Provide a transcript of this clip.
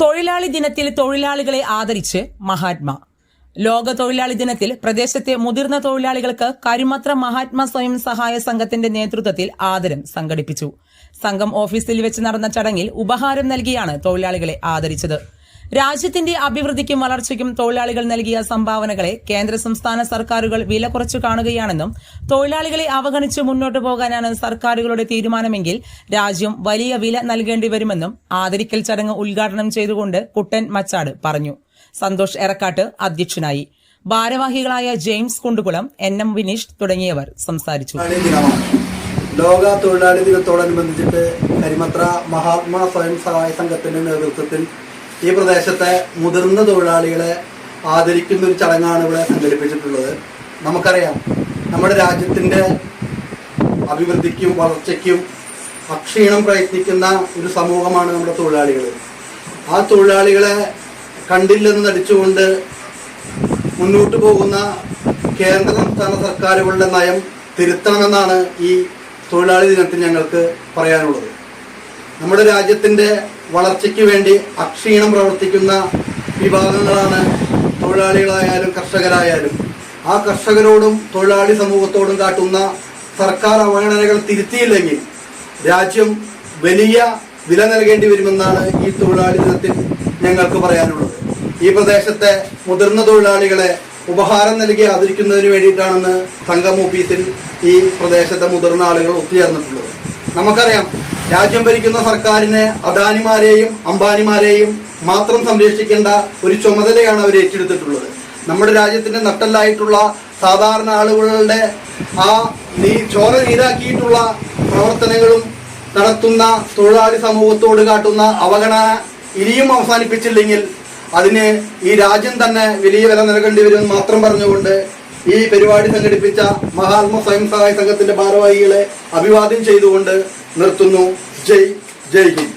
തൊഴിലാളി ദിനത്തിൽ തൊഴിലാളികളെ ആദരിച്ച് മഹാത്മാ. ലോക തൊഴിലാളി ദിനത്തിൽ പ്രദേശത്തെ മുതിർന്ന തൊഴിലാളികൾക്ക് കരുമത്ര മഹാത്മാ സ്വയം സഹായ സംഘത്തിന്റെ നേതൃത്വത്തിൽ ആദരം സംഘടിപ്പിച്ചു. സംഘം ഓഫീസിൽ വെച്ച് നടന്ന ചടങ്ങിൽ ഉപഹാരം നൽകിയാണ് തൊഴിലാളികളെ ആദരിച്ചത്. രാജ്യത്തിന്റെ അഭിവൃദ്ധിക്കും വളർച്ചയ്ക്കും തൊഴിലാളികൾ നൽകിയ സംഭാവനകളെ കേന്ദ്ര സംസ്ഥാന സർക്കാരുകൾ വില കുറച്ചു കാണുകയാണെന്നും തൊഴിലാളികളെ അവഗണിച്ച് മുന്നോട്ടു പോകാനാണ് സർക്കാരുകളുടെ തീരുമാനമെങ്കിൽ രാജ്യം വലിയ വില നൽകേണ്ടി വരുമെന്നും ആദരിക്കൽ ചടങ്ങ് ഉദ്ഘാടനം ചെയ്തുകൊണ്ട് കുട്ടൻ മച്ചാട് പറഞ്ഞു. സന്തോഷ് എറക്കാട്ട് അധ്യക്ഷനായി. ഭാരവാഹികളായ James Kundukulam N M Vineesh തുടങ്ങിയവർ സംസാരിച്ചു. ലോക തൊഴിലാളി ദിനത്തോടനുബന്ധിച്ചിട്ട് കരിമത്ര മഹാത്മാ സ്വയം സഹായ സംഘത്തിന്റെ നേതൃത്വത്തിൽ ഈ പ്രദേശത്തെ മുതിർന്ന തൊഴിലാളികളെ ആദരിക്കുന്ന ഒരു ചടങ്ങാണ് ഇവിടെ സംഘടിപ്പിച്ചിട്ടുള്ളത്. നമുക്കറിയാം നമ്മുടെ രാജ്യത്തിന്റെ അഭിവൃദ്ധിക്കും വളർച്ചയ്ക്കും അക്ഷീണം പ്രയത്നിക്കുന്ന ഒരു സമൂഹമാണ് നമ്മുടെ തൊഴിലാളികൾ ആ തൊഴിലാളികളെ കണ്ടില്ലെന്ന് നടിച്ചുകൊണ്ട് മുന്നോട്ട് പോകുന്ന കേന്ദ്ര സംസ്ഥാന സർക്കാരുകളുടെ നയം തിരുത്തണമെന്നാണ് ഈ തൊഴിലാളി ദിനത്തിൽ ഞങ്ങൾക്ക് പറയാനുള്ളത്. നമ്മുടെ രാജ്യത്തിന്റെ വളർച്ചയ്ക്ക് വേണ്ടി അക്ഷീണം പ്രവർത്തിക്കുന്ന വിഭാഗങ്ങളാണ് തൊഴിലാളികളായാലും കർഷകരായാലും. ആ കർഷകരോടും തൊഴിലാളി സമൂഹത്തോടും കാട്ടുന്ന സർക്കാർ അവഗണനകൾ തിരുത്തിയില്ലെങ്കിൽ രാജ്യം വലിയ വില നൽകേണ്ടി വരുമെന്നാണ് ഈ തൊഴിലാളി ദിനത്തിൽ ഞങ്ങൾക്ക് പറയാനുള്ളത്. ഈ പ്രദേശത്തെ മുതിർന്ന തൊഴിലാളികളെ ഉപഹാരം നൽകി ആദരിക്കുന്നതിന് വേണ്ടിയിട്ടാണെന്ന് സംഘം ഓഫീസിൽ ഈ പ്രദേശത്തെ മുതിർന്ന ആളുകൾ ഒത്തുചേർന്നിട്ടുള്ളത്. നമുക്കറിയാം രാജ്യം ഭരിക്കുന്ന സർക്കാരിനെ അദാനിമാരെയും അംബാനിമാരെയും മാത്രം സംരക്ഷിക്കേണ്ട ഒരു ചുമതലയാണ് അവർ ഏറ്റെടുത്തിട്ടുള്ളത്. നമ്മുടെ രാജ്യത്തിന്റെ നട്ടല്ലായിട്ടുള്ള സാധാരണ ആളുകളുടെ ആ നീ ചോര നീരാക്കിയിട്ടുള്ള പ്രവർത്തനങ്ങളും നടത്തുന്ന തൊഴിലാളി സമൂഹത്തോട് കാട്ടുന്ന അവഗണന ഇനിയും അവസാനിപ്പിച്ചില്ലെങ്കിൽ അതിന് ഈ രാജ്യം തന്നെ വലിയ വില നൽകേണ്ടി വരുമെന്ന് മാത്രം പറഞ്ഞുകൊണ്ട് ഈ പരിപാടി സംഘടിപ്പിച്ച മഹാത്മ സ്വയം സഹായ സംഘത്തിന്റെ ഭാരവാഹികളെ അഭിവാദ്യം ചെയ്തുകൊണ്ട് നിർത്തുന്നു ജയ് ജയ് ഹിന്ദ്